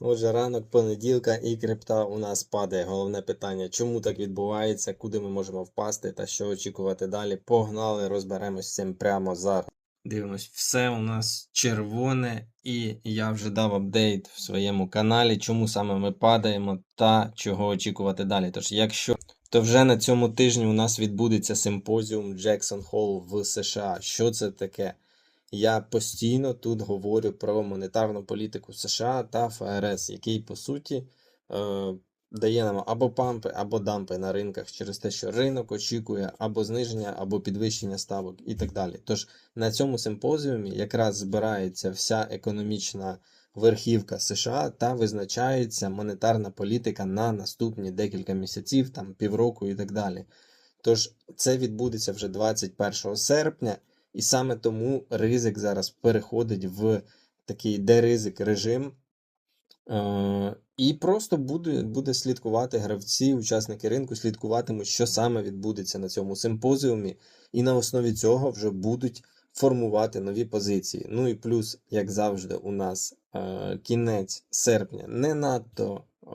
Отже, ранок понеділка і крипта у нас падає. Головне питання, чому так відбувається, куди ми можемо впасти та що очікувати далі. Погнали, розберемось з цим прямо зараз. Дивимось, все у нас червоне, і я вже дав апдейт в своєму каналі, чому саме ми падаємо та чого очікувати далі. Тож, якщо то вже на цьому тижні у нас відбудеться симпозіум Джексон Холл в США. Що це таке? Я постійно тут говорю про монетарну політику США та ФРС, який по суті е, дає нам або пампи, або дампи на ринках через те, що ринок очікує або зниження, або підвищення ставок і так далі. Тож на цьому симпозіумі якраз збирається вся економічна верхівка США та визначається монетарна політика на наступні декілька місяців, там півроку і так далі. Тож це відбудеться вже 21 серпня. І саме тому ризик зараз переходить в такий деризик режим. Е, і просто буде, буде слідкувати гравці, учасники ринку, слідкуватимуть, що саме відбудеться на цьому симпозіумі, і на основі цього вже будуть формувати нові позиції. Ну і плюс, як завжди, у нас е, кінець серпня не надто е,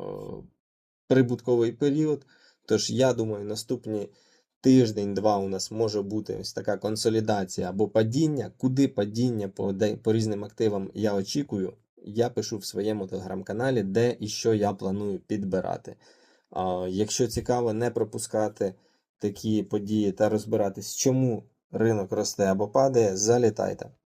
прибутковий період. Тож, я думаю, наступні тиждень-два у нас може бути ось така консолідація або падіння. Куди падіння по, по різним активам я очікую, я пишу в своєму телеграм-каналі, де і що я планую підбирати. А, якщо цікаво не пропускати такі події та розбиратись, чому ринок росте або падає, залітайте.